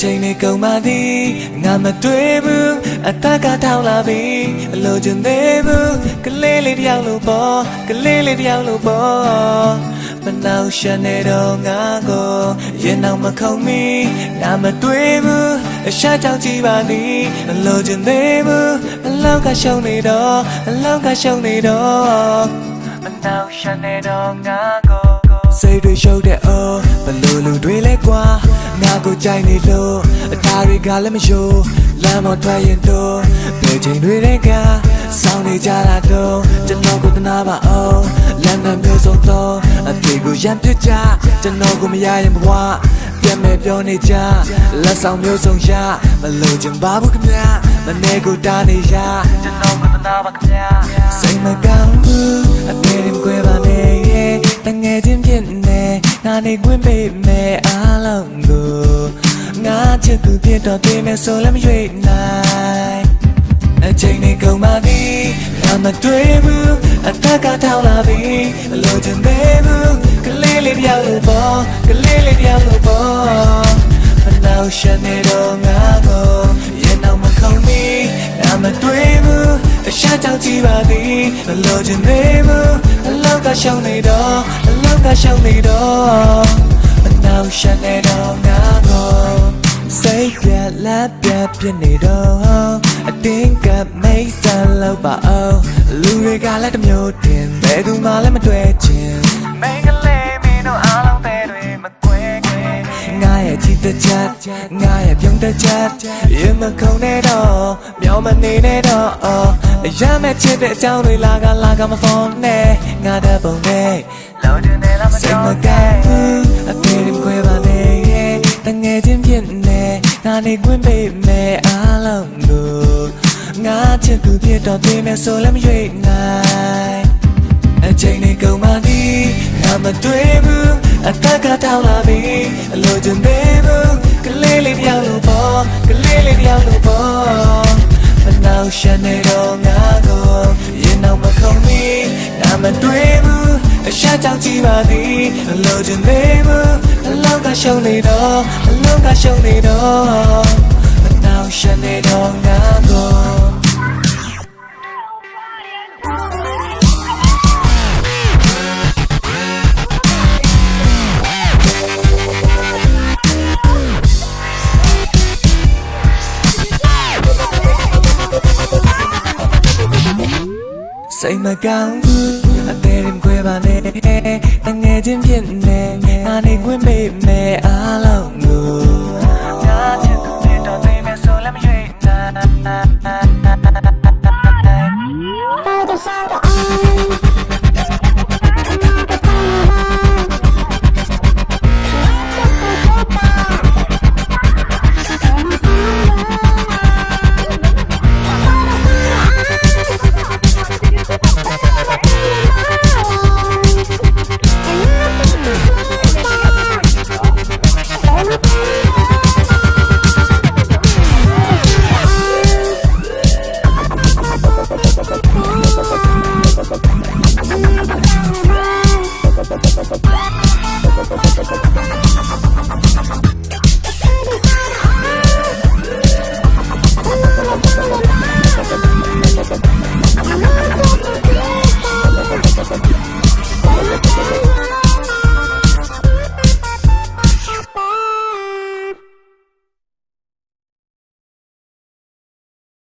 ချိန်လေးကုန်ပါသည်ငါမတွေ့ဘူးအသက်ကထောက်လာပြီအလိုချင်သေးဘူးကလေးလေးတယောက်လို့ပေါ့ကလေးလေးတယောက်လို့ပေါ့မနှောက်ရှက်နေတော့ငါကိုရင်တော့မခုံမီငါမတွေ့ဘူးအရှာကြောင့်ကြည့်ပါသည်အလိုချင်သေးဘူးအလောက်ကရှုံးနေတော့အလောက်ကရှုံးနေတော့မနှောက်ရှက်နေတော့ငါကိုစိ တ်တွေရှုပ်တဲ့အော်ဘလို့လူတွေလဲကွာငါကိုကြိုက်နေလို့အသားတွေကလည်းမယိုးလမ်းမထွက်ရင်တော့ဘယ်ချိန်တွေလဲကစောင်းနေကြတာတော့ကျွန်တော်ကိုတနာပါအောင်လမ်းနဲ့မျိုးစုံတော့အပြေကိုရံပြစ်ကြကျွန်တော်ကိုမရရင်ဘဝပြန်မဲ့ပြောနေကြလက်ဆောင်မျိုးစုံရမလို့ချင်ပါဘူးခင်ဗျာမနေကိုတားနေရကျွန်တော်ကိုတနာပါခင်ဗျာစိတ်မကောင်းဘူး နေခွင့်ပေးမယ်အားလုံးကိုငါချစ်သူဖြစ်တော့တွေ့မယ်ဆိုလည်းမရွေ့နိုင်အချိန်နဲ့ကုန်ပါသည်ငါမတွေ့ဘူးအသက်ကထောက်လာပြီအလိုချင်သေးဘူးကလေးလေးတယောက်လို့ပေါ့ကလေးလေးတယောက်လို့ပေါ့အနောက်ရှနေတော့ငါကို အရှာကြောင့်ကြည့်ပါသည်အလိုချင်သေးဘူးအလောက်ကရှောင်းနေတော့အလောက်ကရှောင်းနေတော့အနောက်ရှနေတော့ငါကိုစိတ်ပြက်လက်ပြက်ဖြစ်နေတော့အတင်းကမိတ်ဆန်လောက်ပါအောင်လူတွေကလည်းတစ်မျိုးတင်ဘယ်သူမှလည်းမတွေ့ချင်မင်းကလေး ချစ်တဲ့ချက်ငါရဲ့ပြုံးတဲ့ချက်ရင်မခုံနဲ့တော့မျောမနေနဲ့တော့အရမ်းမဲ့ချစ်တဲ့အကြောင်းတွေလာကလာကမဖုန်းနဲ့ငါတဲ့ပုံနဲ့လုံးတင်နေလားမပြောနဲ့အပြေရင်ခွဲပါနဲ့တငယ်ချင်းဖြစ်နေငါနေခွင့်ပေးမယ်အားလုံးကိုငါချစ်သူဖြစ်တော့သိမယ်ဆိုလည်းမရွေ့နိုင်အချိန်လေးကုန်ပါသည်ငါမတွေ့ဘူး အသက်ကတောင်းလာပြီအလိုချင်သေးဘူးကလေးလေးတယောက်လို့ပေါ့ကလေးလေးတယောက်လို့ပေါ့မနောက်ရှနေတော့ငါကိုရင်တော့မခုံမီငါမတွေ့ဘူးအရှာကြောင့်ကြည့်ပါသည်အလိုချင်သေးဘူးအလောက်ကရှုံးနေတော့အလောက်ကရှုံးနေတော့မနောက်ရှနေတော့ငါကို စိတ်မကောင်းဘူးအသေးရင်ခွဲပါနဲ့တငယ်ချင်းဖြစ်နေငါနေခွင့်ပေးမယ်အားလုံးကိုငါချစ်သူဖြစ်တော့သိမယ်ဆိုလည်းမရွေ့နို